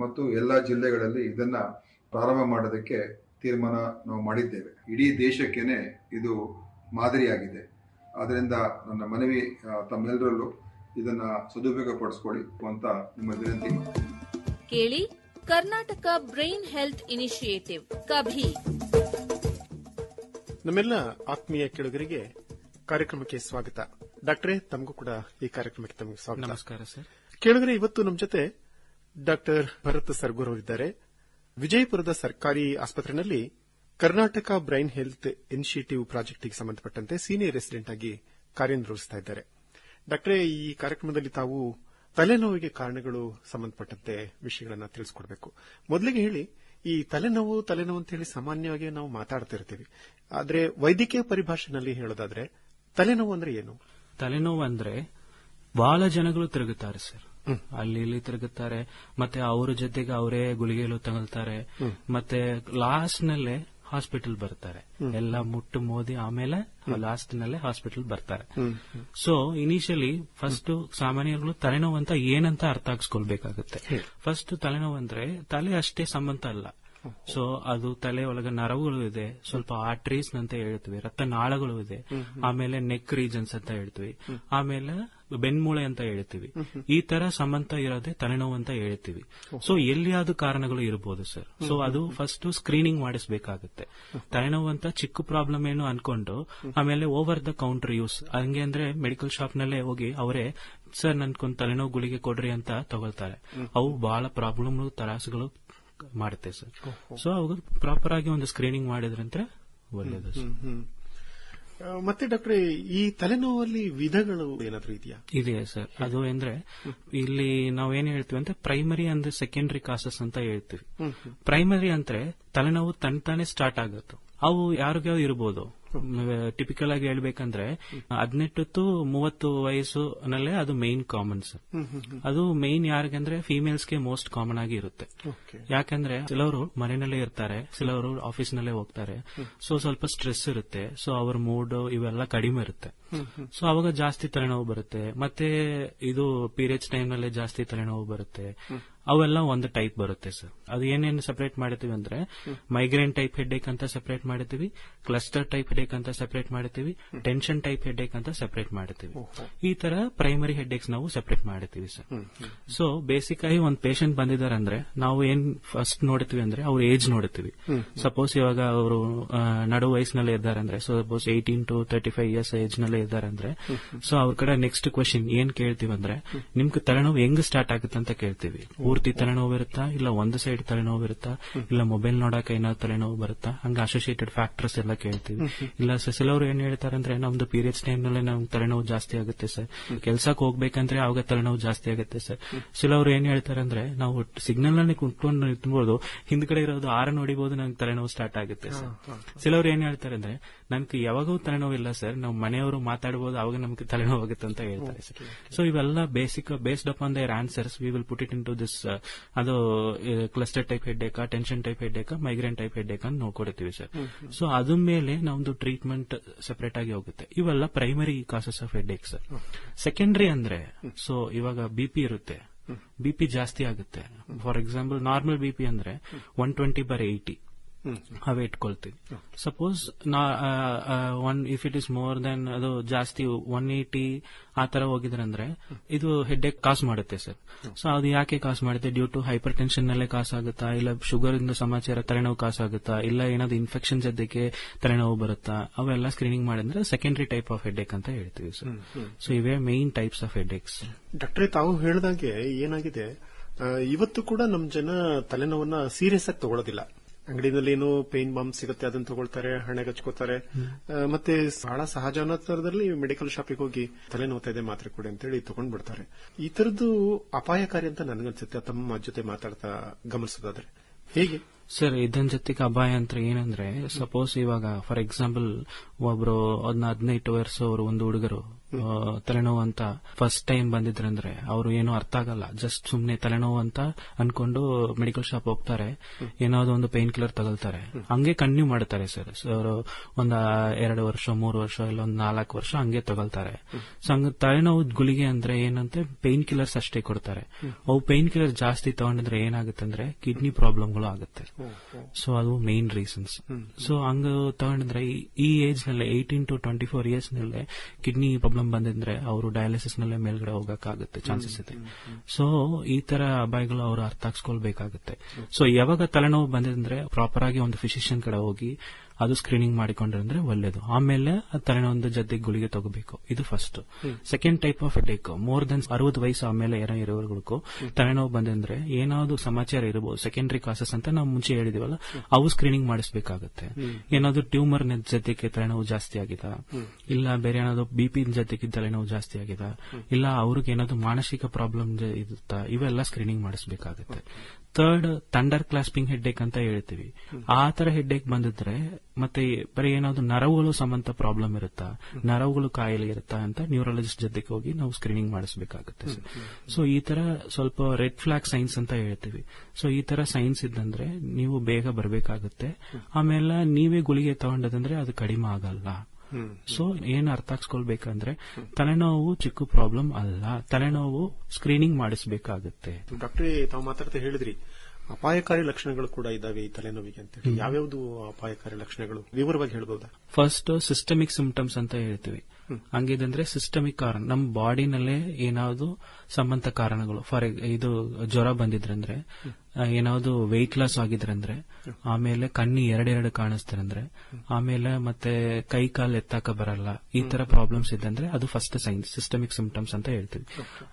ಮತ್ತು ಎಲ್ಲ ಜಿಲ್ಲೆಗಳಲ್ಲಿ ಇದನ್ನ ಪ್ರಾರಂಭ ಮಾಡೋದಕ್ಕೆ ತೀರ್ಮಾನ ನಾವು ಮಾಡಿದ್ದೇವೆ. ಇಡೀ ದೇಶಕ್ಕೇನೆ ಇದು ಮಾದರಿಯಾಗಿದೆ. ಆದ್ದರಿಂದ ನನ್ನ ಮನವಿ ತಮ್ಮೆಲ್ಲರಲ್ಲೂ ಇದನ್ನ ಸದುಪಯೋಗ ಪಡಿಸ್ಕೊಳ್ಳಿ ಅಂತ ನಿಮ್ಮ ವಿನಂತಿ. ಕೇಳಿ Karnataka brain health initiative KaBHI. ನಮ್ಮೆಲ್ಲ ಆತ್ಮೀಯ ಕೇಳುಗರಿಗೆ ಕಾರ್ಯಕ್ರಮಕ್ಕೆ ಸ್ವಾಗತ. ಡಾಕ್ಟ್ರೇ ತಮಗೂ ಕೂಡ ಈ ಕಾರ್ಯಕ್ರಮಕ್ಕೆ ತಮಗೆ ಸ್ವಾಗತ. ನಮಸ್ಕಾರ ಸರ್. ಕೇಳುಗರೆ ಇವತ್ತು ನಮ್ಮ ಜೊತೆ ಡಾಕ್ಟರ್ ಭರತ್ ಸರ್ಗುರವರಿದ್ದಾರೆ ವಿಜಯಪುರದ ಸರ್ಕಾರಿ ಆಸ್ಪತ್ರೆಯಲ್ಲಿ ಕರ್ನಾಟಕ ಬ್ರೈನ್ ಹೆಲ್ತ್ ಇನಿಷಿಯೇಟಿವ್ ಪ್ರಾಜೆಕ್ಟ್ಗೆ ಸಂಬಂಧಪಟ್ಟಂತೆ ಸೀನಿಯರ್ ರೆಸಿಡೆಂಟ್ ಆಗಿ ಕಾರ್ಯನಿರ್ವಹಿಸ್ತಾ ಇದ್ದಾರೆ. ಡಾಕ್ಟ್ರೇ, ಈ ಕಾರ್ಯಕ್ರಮದಲ್ಲಿ ತಾವು ತಲೆನೋವಿಗೆ ಕಾರಣಗಳು ಸಂಬಂಧಪಟ್ಟಂತೆ ವಿಷಯಗಳನ್ನು ತಿಳಿಸಿಕೊಡಬೇಕು. ಮೊದಲಿಗೆ ಹೇಳಿ, ಈ ತಲೆನೋವು ತಲೆನೋವು ಅಂತ ಹೇಳಿ ಸಾಮಾನ್ಯವಾಗಿ ನಾವು ಮಾತಾಡ್ತಿರ್ತೀವಿ ಆದರೆ ವೈದ್ಯಕೀಯ ಪರಿಭಾಷೆನಲ್ಲಿ ಹೇಳೋದಾದ್ರೆ ತಲೆನೋವು ಅಂದ್ರೆ ಏನು? ತಲೆನೋವು ಅಂದ್ರೆ ಬಹಳ ಜನಗಳು ತಿರುಗುತ್ತಾರೆ ಸರ್ ಅಲ್ಲಿ ಇಲ್ಲಿ ತಿರುಗುತ್ತಾರೆ ಮತ್ತೆ ಅವರ ಜೊತೆಗೆ ಅವರೇ ಗುಳಿಗೆಲು ತಗೊಳ್ತಾರೆ ಮತ್ತೆ ಲಾಸ್ಟ್ ನಲ್ಲೇ ಹಾಸ್ಪಿಟಲ್ ಬರ್ತಾರೆ. ಎಲ್ಲ ಮುಟ್ಟು ಮೋದಿ ಆಮೇಲೆ ಲಾಸ್ಟ್ ನಲ್ಲೇ ಹಾಸ್ಪಿಟಲ್ ಬರ್ತಾರೆ. ಸೊ ಇನಿಷಿಯಲಿ ಫಸ್ಟ್ ಸಾಮಾನ್ಯಗಳು ತಲೆನೋವು ಅಂತ ಏನಂತ ಅರ್ಥ ಆಗಿಸ್ಕೊಳ್ಬೇಕಾಗುತ್ತೆ. ಫಸ್ಟ್ ತಲೆನೋವು ಅಂದ್ರೆ ತಲೆ ಅಷ್ಟೇ ಸಂಬಂಧ ಅಲ್ಲ. ಸೊ ಅದು ತಲೆ ಒಳಗ ನರಗಳು ಇದೆ. ಸ್ವಲ್ಪ ಆರ್ಟ್ರೀಸ್ ಅಂತ ಹೇಳ್ತೀವಿ ರಕ್ತನಾಳಗಳು ಇದೆ. ಆಮೇಲೆ ನೆಕ್ ರೀಜನ್ಸ್ ಅಂತ ಹೇಳ್ತೀವಿ. ಆಮೇಲೆ ಬೆನ್ಮೂಳೆ ಅಂತ ಹೇಳ್ತೀವಿ. ಈ ತರ ಸಂಬಂಧ ಇರೋದೇ ತಲೆನೋವು ಅಂತ ಹೇಳ್ತೀವಿ. ಸೊ ಎಲ್ಲಿಯಾದ ಕಾರಣಗಳು ಇರಬಹುದು ಸರ್ ಸೊ ಅದು ಫಸ್ಟ್ ಸ್ಕ್ರೀನಿಂಗ್ ಮಾಡಿಸಬೇಕಾಗುತ್ತೆ. ತಲೆನೋವು ಅಂತ ಚಿಕ್ಕ ಪ್ರಾಬ್ಲಮ್ ಏನು ಅನ್ಕೊಂಡು ಆಮೇಲೆ ಓವರ್ ದ ಕೌಂಟರ್ ಯೂಸ್ ಹಂಗೆ ಅಂದ್ರೆ ಮೆಡಿಕಲ್ ಶಾಪ್ ನಲ್ಲೇ ಹೋಗಿ ಅವರೇ ಸರ್ ನನ್ಕೊಂದು ತಲೆನೋವು ಗುಳಿಗೆ ಕೊಡ್ರಿ ಅಂತ ತಗೊಳ್ತಾರೆ. ಅವು ಬಹಳ ಪ್ರಾಬ್ಲಮ್ ತರಾಸುಗಳು ಮಾಡುತ್ತೆ ಸರ್. ಸೊ ಅವಾಗ ಪ್ರಾಪರ್ ಆಗಿ ಒಂದು ಸ್ಕ್ರೀನಿಂಗ್ ಮಾಡಿದ್ರಂತೆ ಒಳ್ಳೇದು ಮತ್ತೆ ಡಾಕ್ಟ್ರೆ ಈ ತಲೆನೋವಲ್ಲಿ ವಿಧಗಳು ಏನಾದ್ರೂ ಇದೆಯಾ? ಇದೆಯಾ ಸರ್. ಅದು ಅಂದ್ರೆ ಇಲ್ಲಿ ನಾವು ಏನ್ ಹೇಳ್ತೀವಿ ಅಂದ್ರೆ ಪ್ರೈಮರಿ ಅಂದ್ರೆ ಸೆಕೆಂಡರಿ ಕಾಸಸ್ ಅಂತ ಹೇಳ್ತೀವಿ. ಪ್ರೈಮರಿ ಅಂದ್ರೆ ತಲೆನೋವು ತಂತಾನೆ ತಾನೇ ಸ್ಟಾರ್ಟ್ ಆಗುತ್ತೆ. ಅವು ಯಾರಿಗೋ ಇರ್ಬೋದು. ಟಿಪಿಕಲ್ ಆಗಿ ಹೇಳ್ಬೇಕಂದ್ರೆ ಹದಿನೆಂಟು ಟು ಮೂವತ್ತು ವಯಸ್ಸು ನಲ್ಲೇ ಅದು ಮೈನ್ ಕಾಮನ್ ಸರ್. ಅದು ಮೈನ್ ಯಾರಿಗಂದ್ರೆ ಫಿಮೇಲ್ಸ್ಗೆ ಮೋಸ್ಟ್ ಕಾಮನ್ ಆಗಿ ಇರುತ್ತೆ. ಯಾಕಂದ್ರೆ ಕೆಲವರು ಮನೆಯಲ್ಲೇ ಇರ್ತಾರೆ ಕೆಲವರು ಆಫೀಸ್ ನಲ್ಲೇ ಹೋಗ್ತಾರೆ. ಸೊ ಸ್ವಲ್ಪ ಸ್ಟ್ರೆಸ್ ಇರುತ್ತೆ. ಸೊ ಅವ್ರ ಮೂಡ್ ಇವೆಲ್ಲ ಕಡಿಮೆ ಇರುತ್ತೆ. ಸೊ ಅವಾಗ ಜಾಸ್ತಿ ತಲೆನೋವು ಬರುತ್ತೆ. ಮತ್ತೆ ಇದು ಪೀರಿಯಡ್ಸ್ ಟೈಮ್ ನಲ್ಲೇ ಜಾಸ್ತಿ ತಲೆನೋವು ಬರುತ್ತೆ. ಅವೆಲ್ಲ ಒಂದು ಟೈಪ್ ಬರುತ್ತೆ ಸರ್ ಅದು ಏನೇನು ಸೆಪರೇಟ್ ಮಾಡಿರ್ತೀವಿ ಅಂದ್ರೆ ಮೈಗ್ರೇನ್ ಟೈಪ್ ಹೆಡ್ಡೇಕ್ ಅಂತ ಸೆಪರೇಟ್ ಮಾಡಿರ್ತೀವಿ ಕ್ಲಸ್ಟರ್ ಟೈಪ್ ಹೆಡ್ಡೇಕ್ ಅಂತ ಸೆಪರೇಟ್ ಮಾಡಿರ್ತೀವಿ ಟೆನ್ಷನ್ ಟೈಪ್ ಹೆಡ್ಡೇಕ್ ಅಂತ ಸೆಪರೇಟ್ ಮಾಡಿರ್ತೀವಿ ಈ ತರ ಪ್ರೈಮರಿ ಹೆಡ್ಡೇಕ್ಸ್ ನಾವು ಸೆಪರೇಟ್ ಮಾಡಿರ್ತೀವಿ ಸರ್ ಸೊ ಬೇಸಿಕ್ ಆಗಿ ಒಂದು ಪೇಷಂಟ್ ಬಂದಿದ್ದಾರೆ ಅಂದ್ರೆ ನಾವು ಏನ್ ಫಸ್ಟ್ ನೋಡ್ತೀವಿ ಅಂದ್ರೆ ಅವ್ರ ಏಜ್ ನೋಡ್ತೀವಿ. ಸಪೋಸ್ ಇವಾಗ ಅವರು ನಡು ವಯಸ್ಸಿನಲ್ಲೇ ಇದ್ದಾರೆ ಅಂದ್ರೆ so suppose eighteen to thirty five years age ನಲ್ಲೇ ಇದ್ದಾರೆ ಅಂದ್ರೆ ಸೊ ಅವ್ರ ಕಡೆ ನೆಕ್ಸ್ಟ್ ಕ್ವಶನ್ ಏನ್ ಕೇಳ್ತೀವಿ ಅಂದ್ರೆ ನಿಮ್ಗೆ ತಲೆನೋವು ಹೆಂಗ್ ಸ್ಟಾರ್ಟ್ ಆಗುತ್ತೆ ಅಂತ ಕೇಳ್ತೀವಿ. ಪೂರ್ತಿ ತಲೆನೋವು ಇರುತ್ತಾ? ಇಲ್ಲ ಒಂದು ಸೈಡ್ ತಲೆನೋವು ಇರುತ್ತಾ? ಇಲ್ಲ ಮೊಬೈಲ್ ನೋಡಕ ಏನಾದ್ರು ತಲೆನೋವು ಬರುತ್ತಾ? ಹಂಗ ಅಸೋಸಿಯೇಟೆಡ್ ಫ್ಯಾಕ್ಟರ್ಸ್ ಎಲ್ಲ ಕೇಳ್ತೀವಿ. ಇಲ್ಲ ಸರ್ ಅವರು ಏನ್ ಹೇಳ್ತಾರೆ ಅಂದ್ರೆ ನಮ್ದು ಪೀರಿಯಡ್ಸ್ ಟೈಮ್ನಲ್ಲಿ ನಮ್ಗೆ ತಲೆನೋವು ಜಾಸ್ತಿ ಆಗುತ್ತೆ ಸರ್. ಕೆಲ್ಸಕ್ಕೆ ಹೋಗ್ಬೇಕಂದ್ರೆ ಅವಾಗ ತಲೆನೋವು ಜಾಸ್ತಿ ಆಗುತ್ತೆ ಸರ್. ಸಿಲವರು ಏನ್ ಹೇಳ್ತಾರೆ ಅಂದ್ರೆ ನಾವು ಸಿಗ್ನಲ್ನಲ್ಲಿ ಕುಂಟ್ಕೊಂಡು ನಿಂತ್ಬೋದು ಹಿಂದ್ಗಡೆ ಇರೋದು ಆರ ನೋಡಿಬಹುದು ನಂಗೆ ತಲೆನೋವು ಸ್ಟಾರ್ಟ್ ಆಗುತ್ತೆ ಸರ್. ಸಿಲವರು ಏನ್ ಹೇಳ್ತಾರೆ ಅಂದ್ರೆ ನನ್ಗೆ ಯಾವಾಗೂ ತಲೆನೋವು ಇಲ್ಲ ಸರ್. ನಾವು ಮನೆಯವರು ಮಾತಾಡಬಹುದು ಅವಾಗ ನಮ್ಗೆ ತಲೆನೋವು ಆಗುತ್ತೆ ಅಂತ ಹೇಳ್ತಾರೆ ಸರ್. ಸೊ ಇವೆಲ್ಲ basic based on their answers we will put it into this ಅದು cluster type headache tension type headache migraine type headache ಅಂತ ನೋಡ್ಕೊಡ್ತೀವಿ ಸರ್. ಸೊ ಅದ್ರ ಮೇಲೆ ನಮ್ದು ಟ್ರೀಟ್ಮೆಂಟ್ ಸೆಪರೇಟ್ ಆಗಿ ಹೋಗುತ್ತೆ. ಇವೆಲ್ಲ primary causes of headache sir. Secondary ಅಂದ್ರೆ ಸೊ ಇವಾಗ ಬಿಪಿ ಇರುತ್ತೆ. ಬಿಪಿ ಜಾಸ್ತಿ ಆಗುತ್ತೆ. ಫಾರ್ ಎಕ್ಸಾಂಪಲ್ ನಾರ್ಮಲ್ ಬಿಪಿ ಅಂದ್ರೆ ಒನ್ ಟ್ವೆಂಟಿ ಬರ್ ಏಯ್ಟಿ ಅವೇ ಇಟ್ಕೊಳ್ತೀವಿ. ಸಪೋಸ್ ನಾ one if it is more than ಅದು ಜಾಸ್ತಿ ಒನ್ ಏಟಿ ಆ ತರ ಹೋಗಿದ್ರಂದ್ರೆ, ಇದು ಹೆಡ್ ಕಾಸ್ ಮಾಡುತ್ತೆ ಸರ್. ಸೊ ಅದು ಯಾಕೆ ಕಾಸ್ ಮಾಡುತ್ತೆ? ಡ್ಯೂ ಟು ಹೈಪರ್ ಟೆನ್ಷನ್ ನಲ್ಲೇ ಕಾಸ್ ಆಗುತ್ತಾ? ಇಲ್ಲ ಶುಗರ್ ಇಂದ ಸಮಾಚಾರ ತಲೆನೋವು ಕಾಸ್ ಆಗುತ್ತಾ? ಇಲ್ಲ ಏನಾದ್ರು ಇನ್ಫೆಕ್ಷನ್ ಜೊತೆಗೆ ತಲೆನೋವು ಬರುತ್ತಾ? ಅವೆಲ್ಲ ಸ್ಕ್ರೀನಿಂಗ್ ಮಾಡಿದ್ರೆ ಸೆಕೆಂಡರಿ ಟೈಪ್ ಆಫ್ ಹೆಡ್ ಅಂತ ಹೇಳ್ತೀವಿ ಸರ್. ಸೊ ಇವೇ main types of headaches ಡಾಕ್ಟ್ರೇ ತಾವು ಹೇಳಿದಾಗೆ ಏನಾಗಿದೆ ಇವತ್ತು ಕೂಡ ನಮ್ ಜನ ತಲೆನೋವನ್ನ ಸೀರಿಯಸ್ ಆಗಿ ತಗೊಳ್ಳೋದಿಲ್ಲ ಅಂಗಡಿನಲ್ಲಿ ಏನು ಪೇನ್ ಬಾಂಬ್ ಸಿಗುತ್ತೆ ಅದನ್ನ ತಗೊಳ್ತಾರೆ ಹಣೆಗೆ ಹಚ್ಕೋತಾರೆ. ಮತ್ತೆ ಬಹಳ ಸಹಜ ಅನ್ನೋತರದಲ್ಲಿ ಮೆಡಿಕಲ್ ಶಾಪಿಗೆ ಹೋಗಿ ತಲೆ ನೋತಾ ಇದೆ ಮಾತ್ರೆ ಕೊಡಿ ಅಂತೇಳಿ ತಗೊಂಡ್ ಬಿಡ್ತಾರೆ. ಈ ತರದ್ದು ಅಪಾಯಕಾರಿ ಅಂತ ನನಗನ್ಸುತ್ತೆ ತಮ್ಮ ಜೊತೆ ಮಾತಾಡ್ತಾ ಗಮನಿಸೋದಾದ್ರೆ. ಹೇಗೆ? ಸರ್ ಇದನ್ ಜೊತೆಗೆ ಅಪಾಯ ಅಂತ ಏನಂದ್ರೆ ಸಪೋಸ್ ಇವಾಗ ಫಾರ್ ಎಕ್ಸಾಂಪಲ್ ಒಬ್ರು ಅದನ್ನ ಹದಿನೈದು ವರ್ಷ ಅವರು ಒಂದು ಹುಡುಗರು ತಲೆನೋವು ಅಂತ ಫಸ್ಟ್ ಟೈಮ್ ಬಂದಿದ್ರಂದ್ರೆ ಅವರು ಏನು ಅರ್ಥ ಆಗಲ್ಲ. ಜಸ್ಟ್ ಸುಮ್ನೆ ತಲೆನೋವು ಅಂತ ಅನ್ಕೊಂಡು ಮೆಡಿಕಲ್ ಶಾಪ್ ಹೋಗ್ತಾರೆ. ಏನಾದ್ರು ಒಂದು ಪೇನ್ ಕಿಲ್ಲರ್ ತಗೊಳ್ತಾರೆ ಹಂಗೆ ಕಂಟಿನ್ಯೂ ಮಾಡ್ತಾರೆ ಸರ್ ಅವರು ಒಂದ್ ಎರಡು ವರ್ಷ, ಮೂರು ವರ್ಷ, ಇಲ್ಲ ಒಂದ್ ನಾಲ್ಕು ವರ್ಷ ಹಂಗೆ ತಗೊಳ್ತಾರೆ ಸೊ ಹಂಗ ತಲೆನೋವು ಗುಳಿಗೆ ಅಂದ್ರೆ ಏನಂತೆ ಪೇನ್ ಕಿಲ್ಲರ್ಸ್ ಅಷ್ಟೇ ಕೊಡ್ತಾರೆ. ಅವು ಪೇನ್ ಕಿಲ್ಲರ್ ಜಾಸ್ತಿ ತಗೊಂಡಿದ್ರೆ ಏನಾಗುತ್ತೆ ಅಂದ್ರೆ ಕಿಡ್ನಿ ಪ್ರಾಬ್ಲಮ್ಗಳು ಆಗುತ್ತೆ. ಸೊ ಅದು ಮೇನ್ ರೀಸನ್ಸ್ ಸೊ ಹಂಗ ತಗೊಂಡಿದ್ರೆ ಈ- ಈ ಏಜ್ನಲ್ಲಿ ಏಯ್ಟೀನ್ ಟು ಟ್ವೆಂಟಿ ಫೋರ್ ಇಯರ್ಸ್ನಲ್ಲಿ ಕಿಡ್ನಿ ಪ್ರಾಬ್ಲಮ್ ಬಂದಿದ್ರೆ ಅವರು ಡಯಾಲಿಸಿಸ್ ನಲ್ಲೇ ಮೇಲ್ಗಡೆ ಹೋಗಕ್ಕಾಗುತ್ತೆ ಚಾನ್ಸಸ್ ಇದೆ. ಸೊ ಈ ತರ ಅಪಾಯಗಳು ಅವರು ಅರ್ಥ ಹಾಕ್ಸ್ಕೊಳ್ಬೇಕಾಗುತ್ತೆ ಸೊ ಯಾವಾಗ ತಲೆನೋವು ಬಂದಿದ್ರೆ ಪ್ರಾಪರ್ ಆಗಿ ಒಂದು ಫಿಸಿಷಿಯನ್ ಕಡೆ ಹೋಗಿ ಅದು ಸ್ಕ್ರೀನಿಂಗ್ ಮಾಡಿಕೊಂಡ್ರೆ ಒಳ್ಳೇದು. ಆಮೇಲೆ ತಲೆನ ತಲೆನೋವೊಂದು ಜೊತೆಗೆ ಗುಳಿಗೆ ತಗೋಬೇಕು. ಇದು first second type of headache more than ಅರವತ್ತು ವಯಸ್ಸು ಆಮೇಲೆ ಏನೋ ಇರೋರ್ಗಳು ತಲೆನೋವು ಬಂದಂದ್ರೆ ಏನಾದ್ರು ಸಮಾಚಾರ ಇರಬಹುದು ಸೆಕೆಂಡರಿ ಕಾಸಸ್ ಅಂತ ನಾವು ಮುಂಚೆ ಹೇಳಿದಿವಲ್ಲ ಅವು ಸ್ಕ್ರೀನಿಂಗ್ ಮಾಡಿಸಬೇಕಾಗುತ್ತೆ. ಏನಾದ್ರು ಟ್ಯೂಮರ್ ಜೊತೆಗೆ ತಲೆನೋವು ಜಾಸ್ತಿ ಆಗಿದ ಇಲ್ಲ ಬೇರೆ ಏನಾದ್ರು ಬಿಪಿ ಜೊತೆಗೆ ತಲೆನೋವು ಜಾಸ್ತಿ ಆಗಿದ ಇಲ್ಲ ಅವ್ರಿಗೆ ಏನಾದ್ರು ಮಾನಸಿಕ ಪ್ರಾಬ್ಲಮ್ ಇರುತ್ತಾ ಇವೆಲ್ಲ ಸ್ಕ್ರೀನಿಂಗ್ ಮಾಡಿಸಬೇಕಾಗುತ್ತೆ. ಥರ್ಡ್ ಥಂಡರ್ ಕ್ಲಾಸ್ಪಿಂಗ್ ಹೆಡ್ಡೇಕ್ ಅಂತ ಹೇಳ್ತೀವಿ. ಆ ತರ ಹೆಡ್ಡೇಕ್ ಬಂದಿದ್ರೆ ಮತ್ತೆ ಬರೀ ಏನಾದ್ರು ನರವುಗಳು ಸಂಬಂಧ ಪ್ರಾಬ್ಲಮ್ ಇರುತ್ತಾ? ನರವುಗಳು ಕಾಯಿಲೆ ಇರುತ್ತಾ ಅಂತ ನ್ಯೂರಾಲಜಿಸ್ಟ್ ಜೊತೆಗೆ ಹೋಗಿ ನಾವು ಸ್ಕ್ರೀನಿಂಗ್ ಮಾಡಿಸಬೇಕಾಗುತ್ತೆ ಸೊ ಈ ತರ ಸ್ವಲ್ಪ ರೆಡ್ ಫ್ಲಾಗ್ ಸೈನ್ಸ್ ಅಂತ ಹೇಳ್ತೀವಿ. ಸೊ ಈ ತರ ಸೈನ್ಸ್ ಇದ್ದಂದ್ರೆ ನೀವು ಬೇಗ ಬರಬೇಕಾಗುತ್ತೆ. ಆಮೇಲೆ ನೀವೇ ಗುಳಿಗೆ ತಗೊಂಡದಂದ್ರೆ ಅದು ಕಡಿಮೆ ಆಗಲ್ಲ. ಸೊ ಏನ್ ಅರ್ಥ ಹಾಕ್ಸ್ಕೊಳ್ಬೇಕಂದ್ರೆ ತಲೆನೋವು ಚಿಕ್ಕ ಪ್ರಾಬ್ಲಮ್ ಅಲ್ಲ. ತಲೆನೋವು ಸ್ಕ್ರೀನಿಂಗ್ ಮಾಡಿಸಬೇಕಾಗುತ್ತೆ. ಡಾಕ್ಟ್ರೇ ತಾವು ಮಾತಾಡ್ತಾ ಹೇಳಿದ್ರಿ. ಅಪಾಯಕಾರಿ ಲಕ್ಷಣಗಳು ಕೂಡ ಇದಾವೆ ಈ ತಲೆನೋವಿಗೆ ಅಂತ ಹೇಳಿ. ಯಾವ್ಯಾವ್ದು ಅಪಾಯಕಾರಿ ಲಕ್ಷಣಗಳು? ವಿವರವಾಗಿ ಹೇಳ್ಬೋದಾ? ಫಸ್ಟ್ ಸಿಸ್ಟಮಿಕ್ ಸಿಂಪ್ಟಮ್ಸ್ ಅಂತ ಹೇಳ್ತೀವಿ. ಹಂಗಿದಂದ್ರೆ ಸಿಸ್ಟಮಿಕ್ ಕಾರಣ. ನಮ್ಮ ಬಾಡಿನಲ್ಲೇ ಏನಾದ್ರು ಸಂಬಂಧ ಕಾರಣಗಳು. ಫಾರ್ ಇದು ಜ್ವರ ಬಂದಿದ್ರಂದ್ರೆ ಏನಾದ್ರು ವೆಯ್ಟ್ ಲಾಸ್ ಆಗಿದ್ರಂದ್ರೆ ಆಮೇಲೆ ಕಣ್ಣಿ ಎರಡೆರಡು ಕಾಣಿಸ್ತಾರಂದ್ರೆ ಆಮೇಲೆ ಮತ್ತೆ ಕೈ ಕಾಲು ಎತ್ತಾಕ ಬರಲ್ಲ ಈ ತರ ಪ್ರಾಬ್ಲಮ್ಸ್ ಇದ್ದಂದ್ರೆ ಅದು ಫಸ್ಟ್ ಸೈನ್ ಸಿಸ್ಟಮಿಕ್ ಸಿಂಪ್ಟಮ್ಸ್ ಅಂತ ಹೇಳ್ತೀವಿ.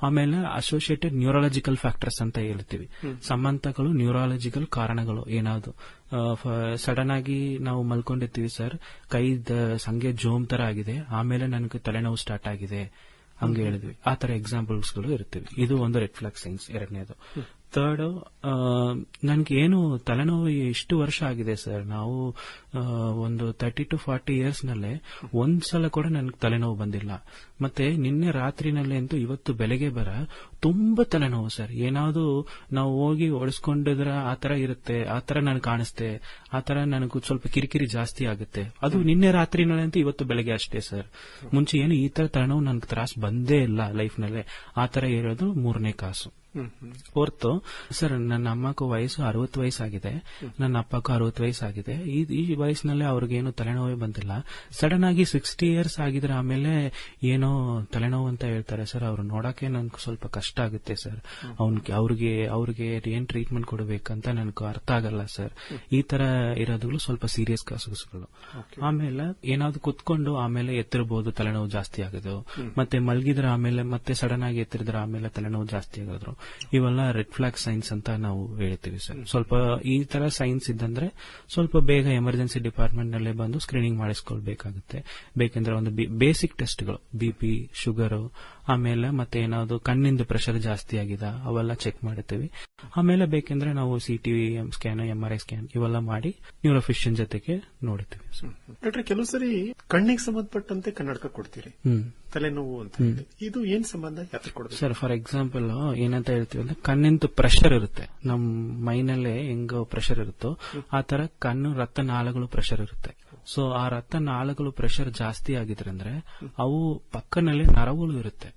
ಆಮೇಲೆ ಅಸೋಸಿಯೇಟೆಡ್ ನ್ಯೂರಾಲಜಿಕಲ್ ಫ್ಯಾಕ್ಟರ್ಸ್ ಅಂತ ಹೇಳ್ತೀವಿ. ಸಂಬಂಧಗಳು ನ್ಯೂರಾಲಜಿಕಲ್ ಕಾರಣಗಳು ಏನಾದ್ರು. ಸಡನ್ ಆಗಿ ನಾವು ಮಲ್ಕೊಂಡಿರ್ತೀವಿ ಸರ್. ಕೈ ಸಂಗೆ ಜೋಮ್ ತರ ಆಗಿದೆ. ಆಮೇಲೆ ನನಗೆ ತಲೆನೋವು ಸ್ಟಾರ್ಟ್ ಆಗಿದೆ. ಹಂಗೆ ಹೇಳಿದ್ವಿ. ಆ ತರ ಎಕ್ಸಾಂಪಲ್ಸ್ಗಳು ಇರ್ತೀವಿ. ಇದು ಒಂದು ರೆಡ್ ಫ್ಲಾಗ್ ಸೈನ್ಸ್ ಎರಡನೇದು. ಥರ್ಡ್ ನನಗೆ ಏನು ತಲೆನೋವು ಇಷ್ಟು ವರ್ಷ ಆಗಿದೆ ಸರ್. ನಾವು ಒಂದು ತರ್ಟಿ ಟು ಫಾರ್ಟಿ ಇಯರ್ಸ್ ನಲ್ಲೇ ಒಂದ್ಸಲ ಕೂಡ ನನ್ಗೆ ತಲೆನೋವು ಬಂದಿಲ್ಲ. ಮತ್ತೆ ನಿನ್ನೆ ರಾತ್ರಿನಲ್ಲೇ ಅಂತೂ ಇವತ್ತು ಬೆಳಗ್ಗೆ ಬರ ತುಂಬಾ ತಲೆನೋವು ಸರ್. ಏನಾದ್ರು ನಾವು ಹೋಗಿ ಒಡಿಸ್ಕೊಂಡಿದ್ರ ಆ ತರ ಇರುತ್ತೆ, ಆ ತರ ನನಗೆ ಕಾಣಿಸ್ತೆ, ಆ ತರ ನನಗೂ ಸ್ವಲ್ಪ ಕಿರಿಕಿರಿ ಜಾಸ್ತಿ ಆಗುತ್ತೆ. ಅದು ನಿನ್ನೆ ರಾತ್ರಿನಲ್ಲೇ ಅಂತೂ ಇವತ್ತು ಬೆಳಗ್ಗೆ ಅಷ್ಟೇ ಸರ್. ಮುಂಚೆ ಏನು ಈ ತರ ತಲೆನೋವು ನನ್ಗೆ ತ್ರಾಸ್ ಬಂದೇ ಇಲ್ಲ ಲೈಫ್ ನಲ್ಲೇ ಆ ತರ ಇರೋದು ಮೂರನೇ ಕಾಸು. ಹೊರ್ತು ಸರ್ ನನ್ನ ಅಮ್ಮಕ್ಕೂ ವಯಸ್ಸು ಅರವತ್ತು ವಯಸ್ಸಾಗಿದೆ. ನನ್ನ ಅಪ್ಪಕ್ಕೂ ಅರವತ್ತು ವಯಸ್ಸಾಗಿದೆ. ಈ ಈ ವಯಸ್ಸಿನಲ್ಲೇ ಅವ್ರಿಗೇನು ತಲೆನೋವೇ ಬಂದಿಲ್ಲ. ಸಡನ್ ಆಗಿ ಸಿಕ್ಸ್ಟಿ ಇಯರ್ಸ್ ಆಗಿದ್ರೆ ಆಮೇಲೆ ಏನೋ ತಲೆನೋವು ಅಂತ ಹೇಳ್ತಾರೆ ಸರ್. ಅವ್ರು ನೋಡಕ್ಕೆ ನನ್ಗೆ ಸ್ವಲ್ಪ ಕಷ್ಟ ಆಗುತ್ತೆ ಸರ್. ಅವ್ನಿಗೆ ಅವ್ರಿಗೆ ಅವ್ರಿಗೆ ಏನ್ ಟ್ರೀಟ್ಮೆಂಟ್ ಕೊಡಬೇಕಂತ ನನ್ಗೆ ಅರ್ಥ ಆಗಲ್ಲ ಸರ್. ಈ ತರ ಇರೋದುಗಳು ಸ್ವಲ್ಪ ಸೀರಿಯಸ್ ಕಾಸುಗಳು ಆಮೇಲೆ ಏನಾದ್ರು ಕುತ್ಕೊಂಡು ಆಮೇಲೆ ಎತ್ತಿರಬಹುದು ತಲೆನೋವು ಜಾಸ್ತಿ ಆಗೋದು. ಮತ್ತೆ ಮಲಗಿದ್ರೆ ಆಮೇಲೆ ಮತ್ತೆ ಸಡನ್ ಆಗಿ ಎತ್ತಿರಿದ್ರೆ ಆಮೇಲೆ ತಲೆನೋವು ಜಾಸ್ತಿ ಆಗೋದ್ರು ಇವೆಲ್ಲ ರೆಡ್ ಫ್ಲಾಗ್ ಸೈನ್ಸ್ ಅಂತ ನಾವು ಹೇಳ್ತೀವಿ ಸರ್. ಸ್ವಲ್ಪ ಈ ತರ ಸೈನ್ಸ್ ಇದ್ದಂದ್ರೆ ಸ್ವಲ್ಪ ಬೇಗ ಎಮರ್ಜೆನ್ಸಿ ಡಿಪಾರ್ಟ್ಮೆಂಟ್ ನಲ್ಲೇ ಬಂದು ಸ್ಕ್ರೀನಿಂಗ್ ಮಾಡಿಸ್ಕೊಳ್ಬೇಕಾಗುತ್ತೆ. ಬೇಕೆಂದ್ರೆ ಒಂದು ಬೇಸಿಕ್ ಟೆಸ್ಟ್ಗಳು ಬಿಪಿ ಶುಗರ್ ಆಮೇಲೆ ಮತ್ತೆ ಏನಾದ್ರು ಕಣ್ಣಿಂದ ಪ್ರೆಷರ್ ಜಾಸ್ತಿ ಆಗಿದೆ ಅವೆಲ್ಲ ಚೆಕ್ ಮಾಡುತ್ತೇವೆ. ಆಮೇಲೆ ಬೇಕೆಂದ್ರೆ ನಾವು C T M scan M R I scan ಇವೆಲ್ಲ ಮಾಡಿ ನ್ಯೂರೋಫಿಷಿಯನ್ ಜೊತೆಗೆ ನೋಡ್ತೀವಿ ಡಾಕ್ಟರ್ ಕೆಲವು ಸರಿ ಕಣ್ಣಿಗೆ ಸಂಬಂಧಪಟ್ಟಂತೆ ಕನ್ನಡಕ ಕೊಡ್ತೀರಿ. ತಲೆನೋವು ಅಂತ ಇದು ಏನ್ ಸಂಬಂಧ? ಸರ್ ಫಾರ್ ಎಕ್ಸಾಂಪಲ್ ಏನಂತ ಹೇಳ್ತೀವಿ ಅಂದ್ರೆ ಕಣ್ಣಿಂದ ಪ್ರೆಷರ್ ಇರುತ್ತೆ. ನಮ್ ಮೈನಲ್ಲೇ ಹೆಂಗ ಪ್ರೆಷರ್ ಇರುತ್ತೋ ಆ ತರ ಕಣ್ಣು ರಕ್ತ ನಾಳಗಳು ಪ್ರೆಷರ್ ಇರುತ್ತೆ. ಸೊ ಆ ರಕ್ತ ನಾಳಗಳು ಪ್ರೆಷರ್ ಜಾಸ್ತಿ ಆಗಿದ್ರಂದ್ರೆ ಅವು ಪಕ್ಕನಲ್ಲಿ ನರಗಳು ಇರುತ್ತೆ.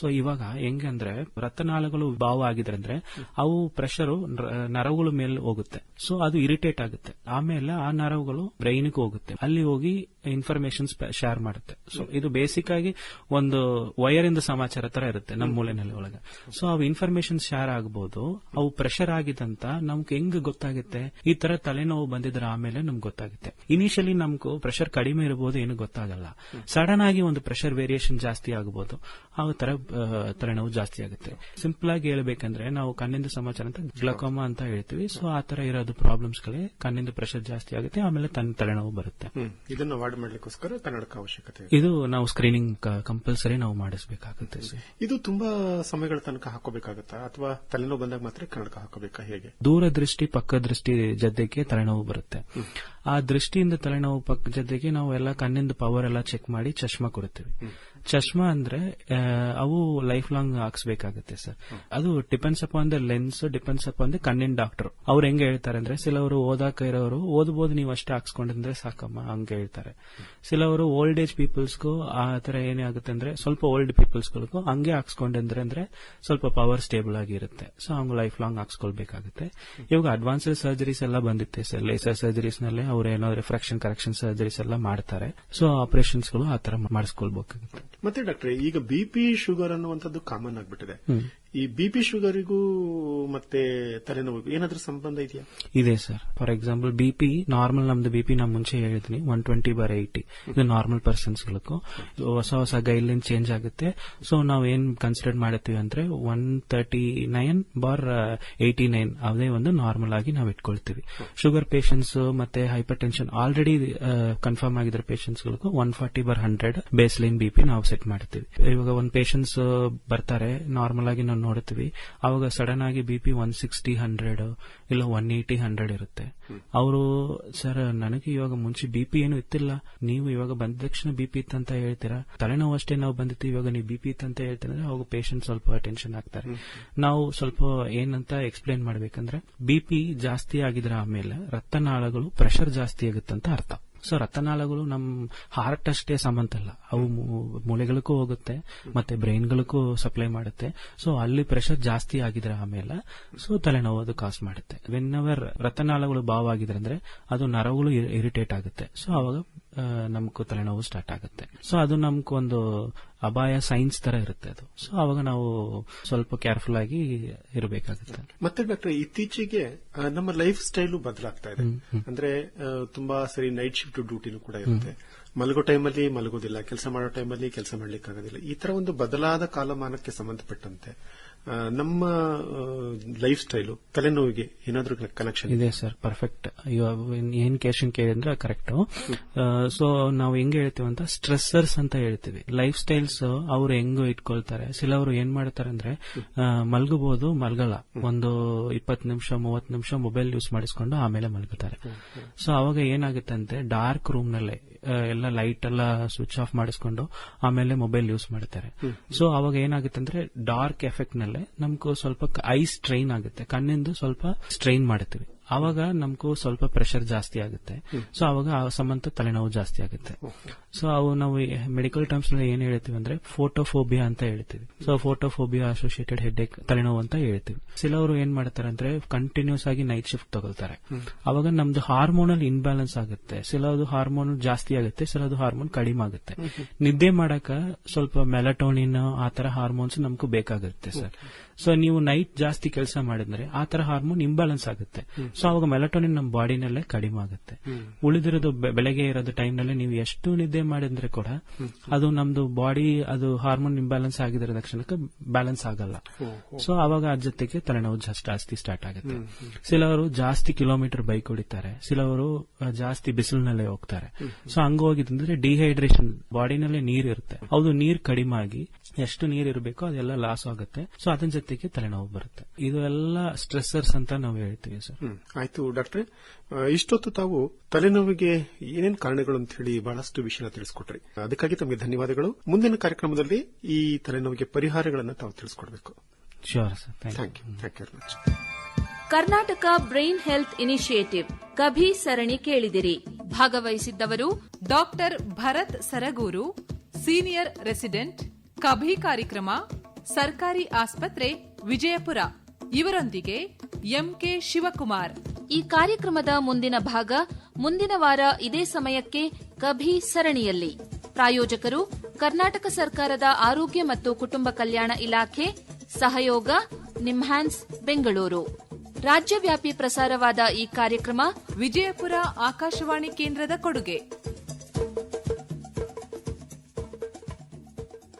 ಸೊ ಇವಾಗ ಹೆಂಗೆ ಅಂದ್ರೆ ರಕ್ತನಾಳಗಳು ಬಾವು ಆಗಿದ್ರೆ ಅಂದ್ರೆ ಅವು ಪ್ರೆಷರು ನರಗಳ ಮೇಲೆ ಹೋಗುತ್ತೆ. ಸೊ ಅದು ಇರಿಟೇಟ್ ಆಗುತ್ತೆ. ಆಮೇಲೆ ಆ ನರವುಗಳು ಬ್ರೈನ್ಗೆ ಹೋಗುತ್ತೆ. ಅಲ್ಲಿ ಹೋಗಿ ಇನ್ಫಾರ್ಮೇಶನ್ ಶೇರ್ ಮಾಡುತ್ತೆ. ಸೊ ಇದು ಬೇಸಿಕ್ ಆಗಿ ಒಂದು ವೈರ್ ಇಂದ ಸಮಾಚಾರ ತರ ಇರುತ್ತೆ ನಮ್ಮ ಮೂಲೆನಲ್ಲಿ ಒಳಗೆ. ಸೊ ಅವು ಇನ್ಫಾರ್ಮೇಶನ್ ಶೇರ್ ಆಗಬಹುದು ಅವು ಪ್ರೆಷರ್ ಆಗಿದಂತ ನಮ್ಗೆ ಹೆಂಗ್ ಗೊತ್ತಾಗುತ್ತೆ? ಈ ತರ ತಲೆನೋವು ಬಂದಿದ್ರೆ ಆಮೇಲೆ ನಮ್ಗೆ ಗೊತ್ತಾಗುತ್ತೆ. ಇನಿಷಿಯಲಿ ನಮ್ಗೂ ಪ್ರೆಷರ್ ಕಡಿಮೆ ಇರಬಹುದು ಏನು ಗೊತ್ತಾಗಲ್ಲ. ಸಡನ್ ಆಗಿ ಒಂದು ಪ್ರೆಷರ್ ವೇರಿಯೇಷನ್ ಜಾಸ್ತಿ ಆಗಬಹುದು ಆ ತರ ತಲೆನೋವು ಜಾಸ್ತಿ ಆಗುತ್ತೆ. ಸಿಂಪಲ್ ಆಗಿ ಹೇಳ್ಬೇಕಂದ್ರೆ ನಾವು ಕಣ್ಣಿಂದ ಸಮಾಚಾರ ಅಂತ ಗ್ಲಕೋಮಾ ಅಂತ ಹೇಳ್ತೀವಿ. ಸೊ ಆ ತರ ಇರೋದು ಪ್ರಾಬ್ಲಮ್ಸ್ ಗಳೇ ಕಣ್ಣಿಂದ ಪ್ರೆಷರ್ ಜಾಸ್ತಿ ಆಗುತ್ತೆ ಆಮೇಲೆ ತನ್ನ ತಲೆನೋವು ಬರುತ್ತೆ. ಇದನ್ನು ಅವಾಯ್ಡ್ ಮಾಡ್ಲಿಕ್ಕೋಸ್ಕರ ಕನ್ನಡಕ ಅವಶ್ಯಕತೆ ಇದೆ. ನಾವು ಸ್ಕ್ರೀನಿಂಗ್ ಕಂಪಲ್ಸರಿ ನಾವು ಮಾಡಿಸಬೇಕಾಗುತ್ತೆ. ಇದು ತುಂಬಾ ಸಮಯಗಳ ತನಕ ಹಾಕೋಬೇಕಾಗುತ್ತೆ ಅಥವಾ ತಲೆನೋವು ಬಂದಾಗ ಮಾತ್ರ ಕನ್ನಡಕ ಹಾಕೋಬೇಕಾ ಹೇಗೆ? ದೂರದೃಷ್ಟಿ ಪಕ್ಕ ದೃಷ್ಟಿ ಜೊತೆಗೆ ತಲೆನೋವು ಬರುತ್ತೆ. ಆ ದೃಷ್ಟಿಯಿಂದ ತಲೆನೋವು ಪಕ್ಕ ಜೊತೆಗೆ ನಾವು ಎಲ್ಲ ಕಣ್ಣಿಂದ ಪವರ್ ಎಲ್ಲ ಚೆಕ್ ಮಾಡಿ ಚಶ್ಮಾ ಕೊಡ್ತೀವಿ ಚಶ್ಮಾ ಅಂದ್ರೆ ಅವು ಲೈಫ್ ಲಾಂಗ್ ಹಾಕ್ಸ್ಬೇಕಾಗುತ್ತೆ ಸರ್. ಅದು depends upon the lens depends upon the ಕಣ್ಣಿನ ಡಾಕ್ಟರ್ ಅವ್ರು ಹೆಂಗೆ ಹೇಳ್ತಾರೆ ಅಂದ್ರೆ ಸಿಲವರು ಓದಾಕ ಇರೋರು ಓದ್ಬೋದು ನೀವು ಅಷ್ಟೇ ಹಾಕ್ಸ್ಕೊಂಡಿದ್ರೆ ಸಾಕಮ್ಮ ಹಂಗ ಹೇಳ್ತಾರೆ. ಸಿಲವರು ಓಲ್ಡ್ ಏಜ್ ಪೀಪಲ್ಸ್ಗೂ ಆ ತರ ಏನೇ ಆಗುತ್ತೆ ಅಂದ್ರೆ ಸ್ವಲ್ಪ ಓಲ್ಡ್ ಪೀಪಲ್ಸ್ಗಳಿಗೂ ಹಂಗೆ ಹಾಕ್ಸ್ಕೊಂಡಿದ್ರೆ ಅಂದ್ರೆ ಸ್ವಲ್ಪ ಪವರ್ ಸ್ಟೇಬಲ್ ಆಗಿರುತ್ತೆ. ಸೊ ಹಂಗ್ ಲೈಫ್ ಲಾಂಗ್ ಹಾಕ್ಸ್ಕೊಳ್ಬೇಕಾಗುತ್ತೆ. ಇವಾಗ ಅಡ್ವಾನ್ಸ್ಡ್ ಸರ್ಜರೀಸ್ ಎಲ್ಲ ಬಂದಿತ್ತೆ ಸರ್. ಲೇಸರ್ ಸರ್ಜರೀಸ್ನಲ್ಲಿ ಅವ್ರು ಏನೋ ರಿಫ್ರಾಕ್ಷನ್ ಕರೆಕ್ಷನ್ ಸರ್ಜರೀಸ್ ಎಲ್ಲ ಮಾಡ್ತಾರೆ. ಸೊ ಆಪರೇಷನ್ಸ್ಗಳು ಆ ತರ ಮಾಡಿಸ್ಕೊಳ್ಬೇಕಾಗುತ್ತೆ. ಮತ್ತೆ ಡಾಕ್ಟ್ರೆ ಈಗ ಬಿಪಿ ಶುಗರ್ ಅನ್ನುವಂಥದ್ದು ಕಾಮನ್ ಆಗ್ಬಿಟ್ಟಿದೆ. ಈ ಬಿ ಪಿ ಶುಗರಿಗೂ ಮತ್ತೆ ತಲೆನೋವು ಏನಾದರೂ ಸಂಬಂಧ ಇದೆಯಾ? ಇದೆ sir. For example B P normal ನಮ್ದು ಬಿ ಪಿ ನಾ ಮುಂಚೆ ಹೇಳಿದ್ನಿ ಒನ್ ಟ್ವೆಂಟಿ ಬರ್ ಏಯ್ಟಿ ಇದು ನಾರ್ಮಲ್ ಪರ್ಸನ್ಸ್ ಹೊಸ ಹೊಸ ಗೈಡ್ ಲೈನ್ ಚೇಂಜ್ ಆಗುತ್ತೆ. ಸೊ ನಾವು ಏನ್ ಕನ್ಸಿಡರ್ ಮಾಡುತ್ತೀವಿ ಅಂದ್ರೆ one thirty nine bar eighty nine ಅದೇ ಒಂದು ನಾರ್ಮಲ್ ಆಗಿ ನಾವು ಇಟ್ಕೊಳ್ತೀವಿ. ಶುಗರ್ ಪೇಷಂಟ್ಸ್ ಮತ್ತೆ ಹೈಪರ್ ಟೆನ್ಷನ್ ಆಲ್ರೆಡಿ ಕನ್ಫರ್ಮ್ ಆಗಿದ್ರೆ patients one forty bar hundred baseline BP ನಾವು ಸೆಟ್ ಮಾಡ್ತೀವಿ. ಇವಾಗ ಒಂದು ಪೇಷಂಟ್ಸ್ ಬರ್ತಾರೆ ನಾರ್ಮಲ್ ಆಗಿ ನಾವು ನೋಡ್ತೀವಿ ಅವಾಗ ಸಡನ್ ಆಗಿ B P one sixty hundred ಇಲ್ಲ ಒನ್ ಏಯ್ಟಿ ಹಂಡ್ರೆಡ್ ಇರುತ್ತೆ. ಅವರು ಸರ್ ನನಗೆ ಇವಾಗ ಮುಂಚೆ ಬಿ ಪಿ ಏನು ಇತ್ತಿಲ್ಲ. ನೀವು ಇವಾಗ ಬಂದ ತಕ್ಷಣ ಬಿ ಪಿ ಇತ್ತಂತ ಹೇಳ್ತೀರಾ? ತಲೆನೋವು ಅಷ್ಟೇ ನಾವು ಬಂದಿತ್ತು ಇವಾಗ ನೀವು ಬಿ ಪಿ ಇತ್ತಂತ ಹೇಳ್ತೀರಾ? ಅವಾಗ ಪೇಷಂಟ್ ಸ್ವಲ್ಪ ಟೆನ್ಷನ್ ಆಗ್ತಾರೆ ನಾವು ಸ್ವಲ್ಪ ಏನಂತ ಎಕ್ಸ್ಪ್ಲೇನ್ ಮಾಡ್ಬೇಕಂದ್ರೆ ಬಿ ಪಿ ಜಾಸ್ತಿ ಆಗಿದ್ರೆ ಆಮೇಲೆ ರಕ್ತನಾಳಗಳು ಪ್ರೆಷರ್ ಜಾಸ್ತಿ ಆಗುತ್ತಂತ ಅರ್ಥ. ಸೊ ರಕ್ತನಾಳಗಳು ನಮ್ ಹಾರ್ಟ್ ಅಷ್ಟೇ ಸಂಬಂಧ ಅಲ್ಲ ಅವು ಮೂಳೆಗಳಿಗೂ ಹೋಗುತ್ತೆ, ಮತ್ತೆ ಬ್ರೈನ್ಗಳಿಗೂ ಸಪ್ಲೈ ಮಾಡುತ್ತೆ. ಸೊ ಅಲ್ಲಿ ಪ್ರೆಷರ್ ಜಾಸ್ತಿ ಆಗಿದ್ರೆ ಆಮೇಲೆ ಸೊ ತಲೆನೋವು ಅದು ಕಾಸ್ ಮಾಡುತ್ತೆ. ವೆನ್ ಅವರ್ ರಕ್ತನಾಳಗಳು ಬಾವ್ ಆಗಿದ್ರೆ ಅಂದ್ರೆ ಅದು ನರಗಳು ಇರಿಟೇಟ್ ಆಗುತ್ತೆ. ಸೊ ಅವಾಗ ನಮ್ಗೂ ತಲೆನೋವು ಸ್ಟಾರ್ಟ್ ಆಗುತ್ತೆ. ಸೊ ಅದು ನಮ್ಗೆ ಒಂದು ಅಪಾಯ ಸೈನ್ಸ್ ತರ ಇರುತ್ತೆ ಅದು. ಸೊ ಅವಾಗ ನಾವು ಸ್ವಲ್ಪ ಕೇರ್ಫುಲ್ ಆಗಿ ಇರಬೇಕಾಗುತ್ತೆ. ಮತ್ತೆ ಡಾಕ್ಟರ್ ಇತ್ತೀಚೆಗೆ ನಮ್ಮ ಲೈಫ್ ಸ್ಟೈಲು ಬದಲಾಗ್ತಾ ಇದೆ. ಅಂದ್ರೆ ತುಂಬಾ ಸರಿ ನೈಟ್ ಶಿಫ್ಟ್ ಡ್ಯೂಟಿನೂ ಕೂಡ ಇರುತ್ತೆ. ಮಲಗೋ ಟೈಮಲ್ಲಿ ಮಲಗೋದಿಲ್ಲ ಕೆಲಸ ಮಾಡೋ ಟೈಮಲ್ಲಿ ಕೆಲಸ ಮಾಡ್ಲಿಕ್ಕೆ ಆಗೋದಿಲ್ಲ ಈ ತರ ಒಂದು ಬದಲಾದ ಕಾಲಮಾನಕ್ಕೆ ಸಂಬಂಧಪಟ್ಟಂತೆ ನಮ್ಮ ಲೈಫ್ ಸ್ಟೈಲು ತಲೆನೋವಿಗೆ ಏನಾದರೂ ಕನೆಕ್ಷನ್ ಇದೆ ಸರ್ ಪರ್ಫೆಕ್ಟ್ ಏನ್ ಕ್ಯಾಶನ್ ಕೇಳಿದ್ರೆ ಕರೆಕ್ಟ್ ಸೊ ನಾವು ಹೆಂಗ್ ಹೇಳ್ತೀವಿ ಅಂತ ಸ್ಟ್ರೆಸ್ಸರ್ಸ್ ಅಂತ ಹೇಳ್ತೀವಿ. ಲೈಫ್ ಸ್ಟೈಲ್ಸ್ ಅವ್ರು ಹೆಂಗ್ ಇಟ್ಕೊಳ್ತಾರೆ. ಸಿಲವರು ಏನ್ ಮಾಡ್ತಾರೆ ಅಂದ್ರೆ ಮಲಗಬಹುದು ಮಲ್ಗಲ್ಲ. ಒಂದು ಇಪ್ಪತ್ತು ನಿಮಿಷ ಮೂವತ್ತು ನಿಮಿಷ ಮೊಬೈಲ್ ಯೂಸ್ ಮಾಡಿಸ್ಕೊಂಡು ಆಮೇಲೆ ಮಲಗುತ್ತಾರೆ. ಸೊ ಅವಾಗ ಏನಾಗುತ್ತೆ ಅಂದ್ರೆ ಡಾರ್ಕ್ ರೂಮ್ ನಲ್ಲೇ ಎಲ್ಲ ಲೈಟ್ ಎಲ್ಲ ಸ್ವಿಚ್ ಆಫ್ ಮಾಡಿಸ್ಕೊಂಡು ಆಮೇಲೆ ಮೊಬೈಲ್ ಯೂಸ್ ಮಾಡ್ತಾರೆ. ಸೊ ಅವಾಗ ಏನಾಗುತ್ತೆ ಅಂದ್ರೆ ಡಾರ್ಕ್ ಎಫೆಕ್ಟ್ ನಲ್ಲೇ ನಮ್ಗೆ ಸ್ವಲ್ಪ ಐ ಸ್ಟ್ರೈನ್ ಆಗುತ್ತೆ. ಕಣ್ಣಿಂದು ಸ್ವಲ್ಪ ಸ್ಟ್ರೈನ್ ಮಾಡ್ತೀವಿ ಅವಾಗ ನಮ್ಗೂ ಸ್ವಲ್ಪ ಪ್ರೆಷರ್ ಜಾಸ್ತಿ ಆಗುತ್ತೆ. ಸೊ ಅವಾಗ ಆ ಸಂಬಂಧ ತಲೆನೋವು ಜಾಸ್ತಿ ಆಗುತ್ತೆ. ಸೊ ಅವು ನಾವು ಮೆಡಿಕಲ್ ಟರ್ಮ್ಸ್ನಲ್ಲಿ ಏನ್ ಹೇಳ್ತೀವಿ ಅಂದ್ರೆ ಫೋಟೋಫೋಬಿಯಾ ಅಂತ ಹೇಳ್ತೀವಿ. ಸೊ ಫೋಟೋಫೋಬಿಯಾ ಅಸೋಸಿಯೇಟೆಡ್ ಹೆಡ್ ತಲೆನೋವು ಅಂತ ಹೇಳ್ತೀವಿ. ಸಿಲವರು ಏನ್ ಮಾಡ್ತಾರೆ ಅಂದ್ರೆ ಕಂಟಿನ್ಯೂಸ್ ಆಗಿ ನೈಟ್ ಶಿಫ್ಟ್ ತಗೊಳ್ತಾರೆ. ಅವಾಗ ನಮ್ದು ಹಾರ್ಮೋನಲ್ ಇನ್ಬ್ಯಾಲೆನ್ಸ್ ಆಗುತ್ತೆ. ಕೆಲವದು ಹಾರ್ಮೋನ್ ಜಾಸ್ತಿ ಆಗುತ್ತೆ ಕೆಲವದು ಹಾರ್ಮೋನ್ ಕಡಿಮೆ ಆಗುತ್ತೆ. ನಿದ್ದೆ ಮಾಡಕ ಸ್ವಲ್ಪ ಮೆಲಟೋನಿನ್ ಆತರ ತರ ಹಾರ್ಮೋನ್ಸ್ ನಮ್ಗೂ ಬೇಕಾಗುತ್ತೆ ಸರ್ ಸೊ ನೀವು ನೈಟ್ ಜಾಸ್ತಿ ಕೆಲಸ ಮಾಡಿದ್ರೆ ಆ ತರ ಹಾರ್ಮೋನ್ ಇಂಬ್ಯಾಲೆನ್ಸ್ ಆಗುತ್ತೆ. ಸೊ ಅವಾಗ ಮೆಲಟೋನಿನ್ ನಮ್ಮ ಬಾಡಿನಲ್ಲೇ ಕಡಿಮೆ ಆಗುತ್ತೆ. ಉಳಿದಿರೋದು ಬೆಳಗ್ಗೆ ಇರೋದು ಟೈಮ್ನಲ್ಲಿ ನೀವು ಎಷ್ಟು ನಿದ್ದೆ ಮಾಡಿದ್ರೆ ಕೂಡ ಅದು ನಮ್ದು ಬಾಡಿ ಅದು ಹಾರ್ಮೋನ್ ಇಂಬ್ಯಾಲೆನ್ಸ್ ಆಗಿದ್ರೆ ತಕ್ಷಣಕ್ಕೆ ಬ್ಯಾಲೆನ್ಸ್ ಆಗಲ್ಲ. ಸೊ ಅವಾಗ ಅದ ಜೊತೆಗೆ ತಲೆನೋವು ಜಾಸ್ತಿ ಸ್ಟಾರ್ಟ್ ಆಗುತ್ತೆ. ಸಿಲವರು ಜಾಸ್ತಿ ಕಿಲೋಮೀಟರ್ ಬೈಕ್ ಹೊಡಿತಾರೆ ಸಿಲವರು ಜಾಸ್ತಿ ಬಿಸಿಲಿನಲ್ಲೇ ಹೋಗ್ತಾರೆ. ಸೊ ಹಂಗ ಹೋಗಿದ್ರೆ ಡಿಹೈಡ್ರೇಷನ್ ಬಾಡಿನಲ್ಲೇ ನೀರ್ ಇರುತ್ತೆ ಹೌದು ನೀರ್ ಕಡಿಮೆ ಆಗಿ ಎಷ್ಟು ನೀರ್ ಇರಬೇಕೋ ಅದೆಲ್ಲ ಲಾಸ್ ಆಗುತ್ತೆ. ಸೊ ಅದನ್ನ ಜೊತೆಗೆ ತಲೆನೋವು ಬರುತ್ತೆ. ಇದು ಎಲ್ಲ ಸ್ಟ್ರೆಸ್ಸರ್ಸ್ ಅಂತ ನಾವು ಹೇಳ್ತೀವಿ ಸರ್ ಆಯ್ತು ಡಾಕ್ಟ್ರೆ ಇಷ್ಟೊತ್ತು ತಾವು ತಲೆನೋವಿಗೆ ಏನೇನು ಕಾರಣಗಳು ಅಂತ ಹೇಳಿ ಬಹಳಷ್ಟು ವಿಷಯ ತಿಳಿಸ್ಕೊಟ್ರಿ. ಅದಕ್ಕಾಗಿ ತಮಗೆ ಧನ್ಯವಾದಗಳು. ಮುಂದಿನ ಕಾರ್ಯಕ್ರಮದಲ್ಲಿ ಈ ತಲೆನೋವಿಗೆ ಪರಿಹಾರಗಳನ್ನು ತಾವು ತಿಳಿಸ್ಕೊಡ್ಬೇಕು. Sure sir thank thank you thank you very much Karnataka brain health initiative KaBHI ಸರಣಿ ಕೇಳಿದಿರಿ. ಭಾಗವಹಿಸಿದ್ದವರು doctor Bharath Saragur senior resident KaBHI ಕಾರ್ಯಕ್ರಮ, ಸರ್ಕಾರಿ ಆಸ್ಪತ್ರೆ, ವಿಜಯಪುರ. ಇವರೊಂದಿಗೆ ಎಂಕೆ ಶಿವಕುಮಾರ್. ಈ ಕಾರ್ಯಕ್ರಮದ ಮುಂದಿನ ಭಾಗ ಮುಂದಿನ ವಾರ ಇದೇ ಸಮಯಕ್ಕೆ ಕಭಿ ಸರಣಿಯಲ್ಲಿ. ಪ್ರಾಯೋಜಕರು, ಕರ್ನಾಟಕ ಸರ್ಕಾರದ ಆರೋಗ್ಯ ಮತ್ತು ಕುಟುಂಬ ಕಲ್ಯಾಣ ಇಲಾಖೆ, ಸಹಯೋಗ, ನಿಮ್ಹಾನ್ಸ್, ಬೆಂಗಳೂರು. ರಾಜ್ಯವ್ಯಾಪಿ ಪ್ರಸಾರವಾದ ಈ ಕಾರ್ಯಕ್ರಮ ವಿಜಯಪುರ ಆಕಾಶವಾಣಿ ಕೇಂದ್ರದ ಕೊಡುಗೆ.